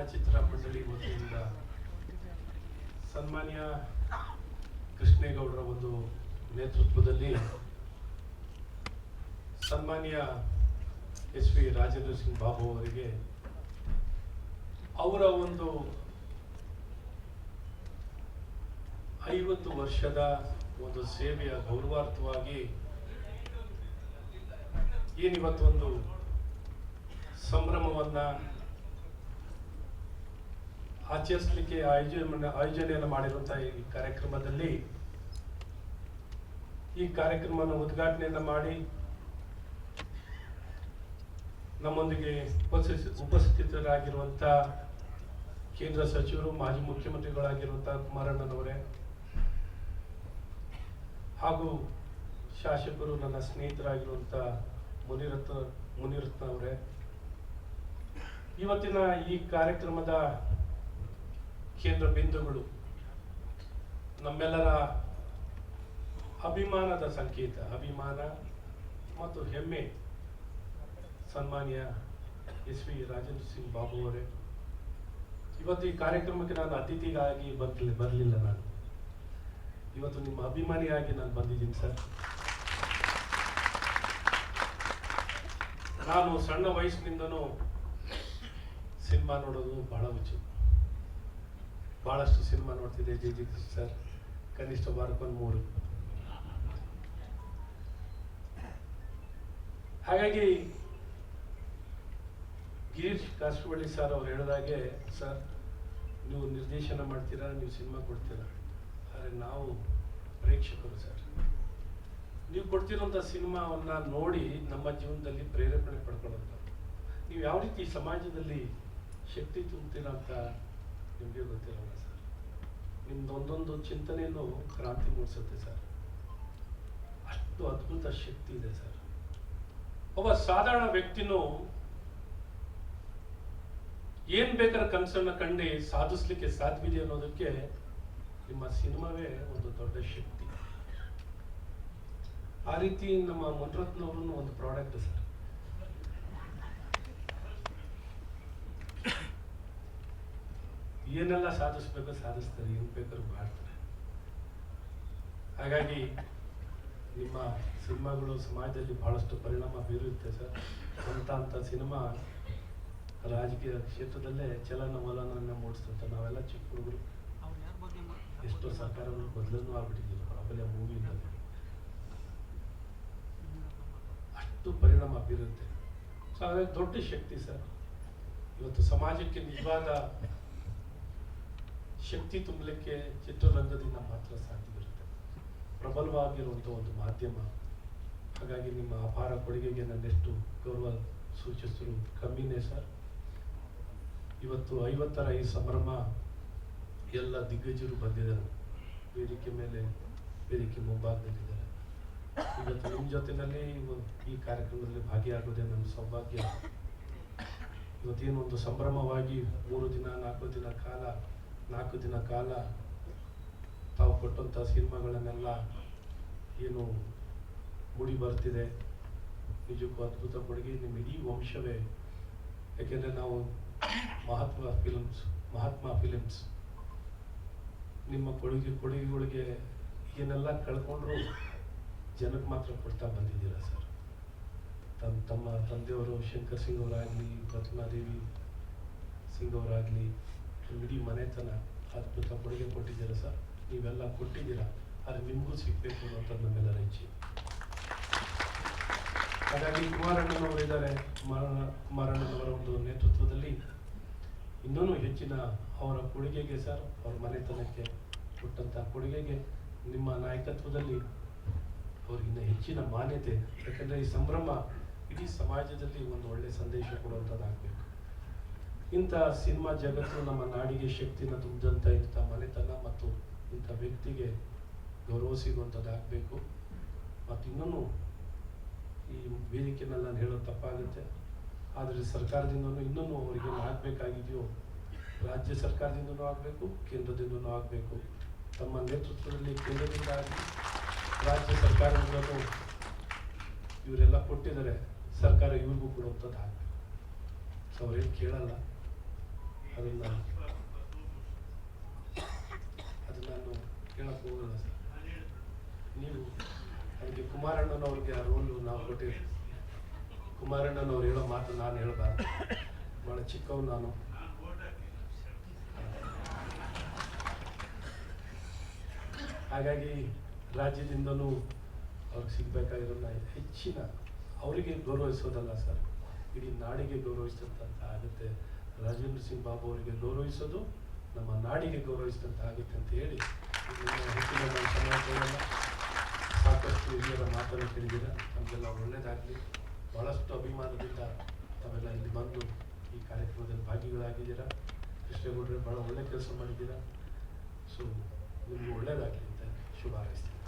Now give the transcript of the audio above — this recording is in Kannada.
ಚಲನಚಿತ್ರ ಮಂಡಳಿ ವತಿಯಿಂದ ಸನ್ಮಾನ್ಯ ಕೃಷ್ಣೇಗೌಡರ ಒಂದು ನೇತೃತ್ವದಲ್ಲಿ ಸನ್ಮಾನ್ಯ ಎಸ್ ವಿ ರಾಜೇಂದ್ರ ಸಿಂಗ್ ಬಾಬು ಅವರಿಗೆ ಅವರ ಒಂದು ಐವತ್ತು ವರ್ಷದ ಒಂದು ಸೇವೆಯ ಗೌರವಾರ್ಥವಾಗಿ ಏನಿವತ್ತೊಂದು ಸಂಭ್ರಮವನ್ನ ಆಚರಿಸಲಿಕ್ಕೆ ಆಯೋಜನೆ, ಆಯೋಜನೆಯನ್ನು ಮಾಡಿರುವಂತಹ ಈ ಕಾರ್ಯಕ್ರಮದಲ್ಲಿ ಈ ಕಾರ್ಯಕ್ರಮವನ್ನು ಉದ್ಘಾಟನೆಯನ್ನ ಮಾಡಿ ನಮ್ಮೊಂದಿಗೆ ಉಪಸ್ಥಿತ ಉಪಸ್ಥಿತರಾಗಿರುವಂತ ಕೇಂದ್ರ ಸಚಿವರು, ಮಾಜಿ ಮುಖ್ಯಮಂತ್ರಿಗಳಾಗಿರುವಂತಹ ಕುಮಾರಣ್ಣನವರೇ ಹಾಗೂ ಶಾಸಕರು ನನ್ನ ಸ್ನೇಹಿತರಾಗಿರುವಂತ ಮುನಿರತ್ನ ಮುನಿರತ್ನ ಅವರೇ ಇವತ್ತಿನ ಈ ಕಾರ್ಯಕ್ರಮದ ಕೇಂದ್ರ ಬಿಂದುಗಳು. ನಮ್ಮೆಲ್ಲರ ಅಭಿಮಾನದ ಸಂಕೇತ, ಅಭಿಮಾನ ಮತ್ತು ಹೆಮ್ಮೆ. ಸನ್ಮಾನ್ಯ ಎಸ್ ವಿ ರಾಜೇಂದ್ರ ಸಿಂಗ್ ಬಾಬು ಅವರೇ. ಇವತ್ತು ಈ ಕಾರ್ಯಕ್ರಮಕ್ಕೆ ನಾನು ಅತಿಥಿಗಾಗಿ ಬರ್ಲಿ, ಬರಲಿಲ್ಲ ನಾನು. ಇವತ್ತು ನಿಮ್ಮ ಅಭಿಮಾನಿಯಾಗಿ ನಾನು ಬಂದಿದ್ದೀನಿ ಸರ್. ನಾನು ಸಣ್ಣ ವಯಸ್ಸಿನಿಂದನೂ ಸಿನಿಮಾ ನೋಡೋದು ಬಹಳ ಹುಚ್ಚು ಬಹಳಷ್ಟು ಸಿನಿಮಾ ನೋಡ್ತಿದ್ದೆ ಜಿ ಜಿ ಕೃಷ್ಣ ಸರ್, ಕನಿಷ್ಠ ವಾರಕ್ಕೊಂದು ಮೂರು. ಹಾಗಾಗಿ ಗಿರೀಶ್ ಕಾಸರವಳ್ಳಿ ಸರ್ ಅವ್ರು ಹೇಳಿದಾಗೆ ಸರ್, ನೀವು ನಿರ್ದೇಶನ ಮಾಡ್ತೀರಾ, ನೀವು ಸಿನಿಮಾ ಕೊಡ್ತೀರಾ? ಆದರೆ ನಾವು ಪ್ರೇಕ್ಷಕರು ಸರ್. ನೀವು ಕೊಡ್ತಿರೋಂಥ ಸಿನಿಮಾವನ್ನು ನೋಡಿ ನಮ್ಮ ಜೀವನದಲ್ಲಿ ಪ್ರೇರೇಪಣೆ ಪಡ್ಕೊಳ್ಳೋದು. ನೀವು ಯಾವ ರೀತಿ ಸಮಾಜದಲ್ಲಿ ಶಕ್ತಿ ತುಂಬ್ತೀರಾ ಅಂತ ನಿಮಗೆ ಗೊತ್ತಿರಲ್ಲ ಸರ್. ನಿಮ್ದೊಂದೊಂದು ಚಿಂತನೆಯನ್ನು ಕ್ರಾಂತಿ ಮೂಡಿಸುತ್ತೆ ಸರ್. ಅಷ್ಟು ಅದ್ಭುತ ಶಕ್ತಿ ಇದೆ ಸರ್. ಒಬ್ಬ ಸಾಧಾರಣ ವ್ಯಕ್ತಿನೂ ಏನ್ ಬೇಕಾದ್ರೆ ಕನಸನ್ನ ಕಂಡು ಸಾಧಿಸ್ಲಿಕ್ಕೆ ಸಾಧ್ಯವಿದೆ ಅನ್ನೋದಕ್ಕೆ ನಿಮ್ಮ ಸಿನಿಮಾವೇ ಒಂದು ದೊಡ್ಡ ಶಕ್ತಿ. ಆ ರೀತಿ ನಮ್ಮ ಮುನ್ರತ್ನವರು ಒಂದು ಪ್ರಾಡಕ್ಟ್ ಸರ್. ಏನೆಲ್ಲ ಸಾಧಿಸ್ಬೇಕೋ, ಸಾಧಿಸ್ತಾರೆ, ಏನು ಬೇಕಾದ್ರೂ ಮಾಡ್ತಾರೆ. ಹಾಗಾಗಿ ನಿಮ್ಮ ಸಿನಿಮಾಗಳು ಸಮಾಜದಲ್ಲಿ ಬಹಳಷ್ಟು ಪರಿಣಾಮ ಬೀರುತ್ತೆ ಸರ್. ಅಂತ ಅಂತ ಸಿನಿಮಾ ರಾಜಕೀಯ ಕ್ಷೇತ್ರದಲ್ಲೇ ಚಲನವಲನವನ್ನು ಮೂಡಿಸ್ತಂತ. ನಾವೆಲ್ಲ ಚಿಕ್ಕ ಹುಡುಗರು. ಎಷ್ಟೋ ಸರ್ಕಾರಗಳು ಬದಲನ್ನು ಆಗ್ಬಿಟ್ಟಿದ್ದೀವಿ ಆಮೇಲೆ ಮೂವಿಯಿಂದಲೇ ಅಷ್ಟು ಪರಿಣಾಮ ಬೀರುತ್ತೆ. ಸೊ ಹಾಗಾಗಿ ದೊಡ್ಡ ಶಕ್ತಿ ಸರ್. ಇವತ್ತು ಸಮಾಜಕ್ಕೆ ನಿಜವಾದ ಶಕ್ತಿ ತುಂಬಲಿಕ್ಕೆ ಚಿತ್ರರಂಗದಿಂದ ಮಾತ್ರ ಸಾಧ್ಯವಿರುತ್ತೆ. ಪ್ರಬಲವಾಗಿರುವಂಥ ಒಂದು ಮಾಧ್ಯಮ, ಹಾಗಾಗಿ ನಿಮ್ಮ ಅಪಾರ ಕೊಡುಗೆಗೆ ನನ್ನೆಷ್ಟು ಗೌರವ ಸೂಚಿಸಿದ್ರು ಕಮ್ಮಿನೇ ಸರ್. ಇವತ್ತು ಐವತ್ತರ ಈ ಸಂಭ್ರಮ ಎಲ್ಲ ದಿಗ್ಗಜರು ಬಂದಿದ್ದಾರೆ. ವೇದಿಕೆ ಮೇಲೆ ವೇದಿಕೆ ಮುಂಭಾಗದಲ್ಲಿದ್ದಾರೆ. ಇವತ್ತು ನಿಮ್ಮ ಜೊತೆನಲ್ಲೇ ಇವ- ಈ ಕಾರ್ಯಕ್ರಮದಲ್ಲಿ ಭಾಗಿಯಾಗೋದೇ ನನ್ನ ಸೌಭಾಗ್ಯ. ಇವತ್ತೇನು ಒಂದು ಸಂಭ್ರಮವಾಗಿ ಮೂರು ದಿನ, ನಾಲ್ಕು ದಿನ ಕಾಲ ನಾಲ್ಕು ದಿನ ಕಾಲ ತಾವು ಕೊಟ್ಟಂಥ ಸಿನಿಮಾಗಳನ್ನೆಲ್ಲ ಏನು ಮೂಡಿ ಬರ್ತಿದೆ. ನಿಜಕ್ಕೂ ಅದ್ಭುತ ಕೊಡುಗೆ. ನಿಮ್ಮ ಇಡೀ ವಂಶವೇ. ಯಾಕೆಂದರೆ ನಾವು ಮಹಾತ್ಮ ಫಿಲಮ್ಸ್ ಮಹಾತ್ಮ ಫಿಲಿಮ್ಸ್ ನಿಮ್ಮ ಕೊಡುಗೆ, ಕೊಡುಗೆಗಳಿಗೆ ಏನೆಲ್ಲ ಕಳ್ಕೊಂಡ್ರು ಜನಕ್ಕೆ ಮಾತ್ರ ಕೊಡ್ತಾ ಬಂದಿದ್ದೀರಾ ಸರ್? ತಮ್ಮ ತಮ್ಮ ತಂದೆಯವರು ಶಂಕರ್ ಸಿಂಗ್ ಅವರಾಗಲಿ ಪ್ರತಿಮಾದೇವಿ ಸಿಂಗ್ ಅವರಾಗಲಿ ಇಡೀ ಮನೆತನ ಅದ್ಭುತ ಕೊಡುಗೆ ಕೊಟ್ಟಿದ್ದೀರಾ ಸರ್? ನೀವೆಲ್ಲ ಕೊಟ್ಟಿದ್ದೀರಾ? ಆದರೆ ನಿಮಗೂ ಸಿಗಬೇಕು ಅನ್ನೋದು ನಮ್ಮೆಲ್ಲರ ಇಚ್ಛೆ ಹಾಗಾಗಿ ಕುಮಾರಣ್ಣನವರು ಇದ್ದಾರೆ ಮರಣ, ಕುಮಾರಣ್ಣನವರ ಒಂದು ನೇತೃತ್ವದಲ್ಲಿ ಇನ್ನೂ ಹೆಚ್ಚಿನ ಅವರ ಕೊಡುಗೆಗೆ ಸರ್, ಅವರ ಮನೆತನಕ್ಕೆ ಕೊಟ್ಟಂಥ ಕೊಡುಗೆಗೆ ನಿಮ್ಮ ನಾಯಕತ್ವದಲ್ಲಿ ಅವ್ರಿಗಿನ್ನ ಹೆಚ್ಚಿನ ಮಾನ್ಯತೆ, ಯಾಕಂದರೆ ಈ ಸಂಭ್ರಮ ಇಡೀ ಸಮಾಜದಲ್ಲಿ ಒಂದು ಒಳ್ಳೆಯ ಸಂದೇಶ ಕೊಡುವಂಥದ್ದಾಗಬೇಕು ಇಂಥ ಸಿನಿಮಾ ಜಗತ್ತು ನಮ್ಮ ನಾಡಿಗೆ ಶಕ್ತಿನ ತುಂಬಿದಂಥ ಇಂಥ ಮನೆತನ ಮತ್ತು ಇಂಥ ವ್ಯಕ್ತಿಗೆ ಗೌರವ ಸಿಗುವಂಥದ್ದಾಗಬೇಕು ಮತ್ತು ಇನ್ನೂ ಈ ವೇದಿಕೆನಲ್ಲಿ ನಾನು ಹೇಳೋದು ತಪ್ಪಾಗುತ್ತೆ. ಆದರೆ ಸರ್ಕಾರದಿಂದನೂ ಇನ್ನೂ ಅವರಿಗೆ ಆಗಬೇಕಾಗಿದೆಯೋ, ರಾಜ್ಯ ಸರ್ಕಾರದಿಂದನೂ ಆಗಬೇಕು, ಕೇಂದ್ರದಿಂದನೂ ಆಗಬೇಕು. ತಮ್ಮ ನೇತೃತ್ವದಲ್ಲಿ ಕೇಂದ್ರದಿಂದ ರಾಜ್ಯ ಸರ್ಕಾರದಿಂದಲೂ ಇವರೆಲ್ಲ ಕೊಟ್ಟಿದ್ದಾರೆ, ಸರ್ಕಾರ ಇವ್ರಿಗೂ ಕೊಡುವಂಥದ್ದು ಆಗಬೇಕು. ಸೊ ಅವ್ರೇನು ಕೇಳಲ್ಲ. ಅದನ್ನ ಅದು ನಾನು ಕೇಳಕ್ಕೆ ಹೋಗಲ್ಲ ಸರ್. ನೀವು ಅದಕ್ಕೆ ಕುಮಾರಣ್ಣನವ್ರಿಗೆ ಆ ರೋಲು ನಾವು ಕೊಟ್ಟಿದ್ದೀವಿ ಕುಮಾರಣ್ಣನವ್ರು ಹೇಳೋ ಮಾತು ನಾನು ಹೇಳಬಾರ್ದು. ಭಾಳ ಚಿಕ್ಕವ್ ನಾನು. ಹಾಗಾಗಿ ರಾಜ್ಯದಿಂದನೂ ಅವ್ರಿಗೆ ಸಿಗ್ಬೇಕಾಗಿರೋಲ್ಲ ಹೆಚ್ಚಿನ ಅವರಿಗೆ ಗೌರವಿಸೋದಲ್ಲ ಸರ್. ಇಡೀ ನಾಡಿಗೆ ಗೌರವಿಸ್ತಕ್ಕಂಥ ಆಗುತ್ತೆ. ರಾಜೇಂದ್ರ ಸಿಂಗ್ ಬಾಬು ಅವರಿಗೆ ಗೌರವಿಸೋದು ನಮ್ಮ ನಾಡಿಗೆ ಗೌರವಿಸಿದಂತೆ ಆಗುತ್ತೆ ಅಂತ ಹೇಳಿ. ಸಾಕಷ್ಟು ಹಿರಿಯರ ಮಾತನ್ನು ಕೇಳಿದ್ದೀರ. ನಮಗೆಲ್ಲ ಒಳ್ಳೆಯದಾಗಲಿ ಭಾಳಷ್ಟು ಅಭಿಮಾನದಿಂದ ತಾವೆಲ್ಲ ಇಲ್ಲಿ ಬಂದು ಈ ಕಾರ್ಯಕ್ರಮದಲ್ಲಿ ಭಾಗಿಗಳಾಗಿದ್ದೀರಾ. ಕೃಷ್ಣೇಗೌಡರು ಭಾಳ ಒಳ್ಳೆ ಕೆಲಸ ಮಾಡಿದ್ದೀರಾ. ಸೊ ನಿಮಗೆ ಒಳ್ಳೆಯದಾಗಲಿ ಅಂತ ಶುಭ ಹಾರೈಸ್ತೀನಿ.